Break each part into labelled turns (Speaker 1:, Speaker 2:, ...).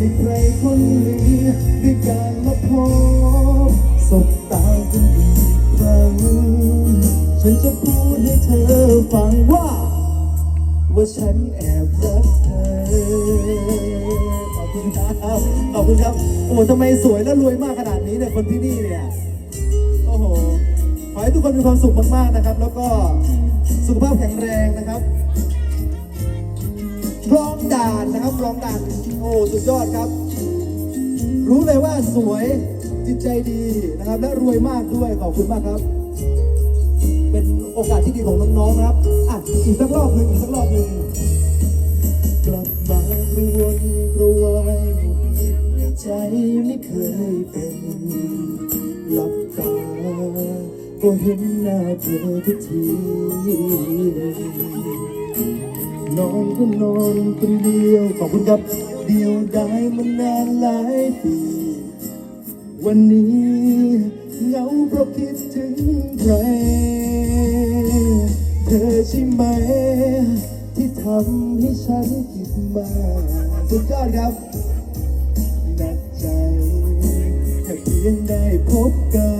Speaker 1: ให้ใครคนหนึ่งด้วยการมาพบสบตากันอีกครั้งฉันจะพูดให้เธอฟังว่า ว่าฉันแอบรักเธอ ขอบคุณครับ ขอบคุณครับ โอ้ทำไมสวยและรวยมากขนาดนี้เนี่ยคนที่นี่เนี่ย โอ้โห ขอให้ทุกคนมีความสุขมากๆนะครับ แล้วก็สุขภาพแข็งแรงนะครับ ด่านนะครับรองด่านโอ้สุดยอดครับ รู้เลยว่าสวยจิตใจดีนะครับ และรวยมากด้วยขอบคุณมากครับ เป็นโอกาสที่ดีของน้องๆนะครับอะอีกสักรอบหนึ่งอีกสักรอบหนึ่งกลับมากระวนกระวายใจไม่เคยเป็นหลับตาก็เห็นหน้าเธอทุกที นอนก็นอนคนเดียว ขอบคุณครับเดียวได้มานานหลายปี วันนี้เหงาเพราะคิดถึงใคร เธอใช่ไหม ที่ทำให้ฉันคิดมากสุดยอดครับหนักใจแค่เพียงได้พบกัน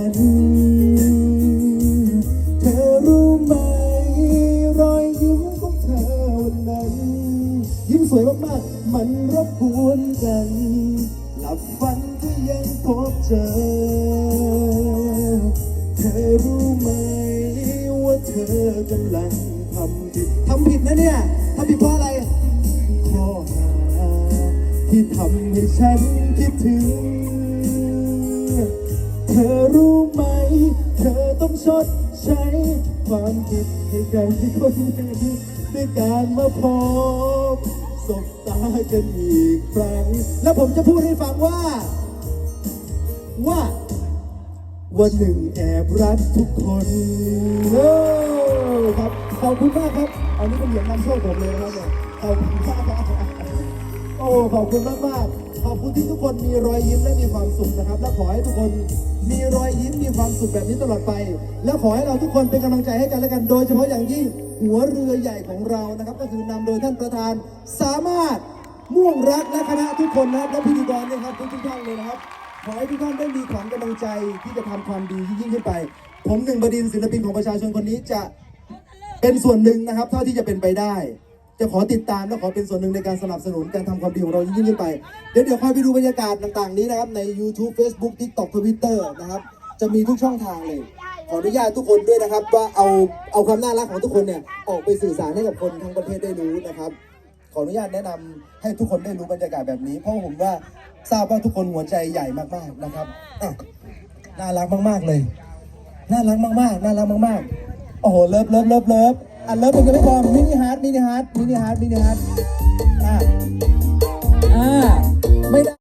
Speaker 1: สวยมากๆ มันรบกวนกัน หลับฝันก็ยังพบเจอ เธอรู้ไหมว่าเธอกำลังทำผิดทำผิดนะเนี่ยทำผิดเพราะอะไร ข้อหาที่ทำให้ฉันคิดถึง เธอรู้ไหม เธอต้องชดใช้ความคิดให้กันที่คนนึ่ด้วยการมาพบ สบตากันอีกครั้ง แล้วผมจะพูดให้ฟังว่า ว่า วันหนึ่งแอบรักทุกคนโอ้ครับขอบคุณมากครับ อันนี้เป็นเหรียญนำโชคผมเลยนะครับเนี่ยขอบคุณมากโอ้ขอบคุณมากมากๆ ที่ทุกคนมีรอยยิ้มและมีความสุขนะครับ และขอให้ทุกคนมีรอยยิ้มมีความสุขแบบนี้ตลอดไป และขอให้เราทุกคนเป็นกำลังใจให้กันและกันโดยเฉพาะอย่างยิ่งหัวเรือใหญ่ของเรานะครับ ก็คือนำโดยท่านประธานสามารถม่วงรักและคณะทุกคนนะครับและพิธีกรด้วยครับทุกๆท่านเลยนะครับ ขอให้ทุกท่านได้มีขวัญกำลังใจที่จะทำความดียิ่งขึ้นไป ผมหนึ่งบดินทร์ศิลปินของประชาชนคนนี้จะเป็นส่วนหนึ่งนะครับ เท่าที่จะเป็นไปได้ จะขอติดตามและขอเป็นส่วนหนึ่งในการสนับสนุนการทำความดีของเรายิ่งขึ้นไป เดี๋ยวเดี๋ยวคอยไปดูบรรยากาศต่างๆนี้นะครับ ใน YouTube Facebook TikTok Twitter นะครับ จะมีทุกช่องทางเลย ขออนุญาตทุกคนด้วยนะครับ ว่าเอาเอาความน่ารักของทุกคนเนี่ยออกไปสื่อสารให้กับคนทั้งประเทศได้รู้นะครับ ขออนุญาตแนะนำให้ทุกคนได้รู้บรรยากาศแบบนี้ เพราะผมว่าทราบว่าทุกคนหัวใจใหญ่มากๆนะครับอะน่ารักมากๆเลย น่ารักมากๆ น่ารักมากๆ โอ้โห เลิฟเลิฟเลิฟเลิฟ อะเลิฟเป็นกันไม่พอมินิฮาร์ดมินิฮาร์ดมินิฮาร์ดมินิฮาร์ดอะอ่าไม่ได้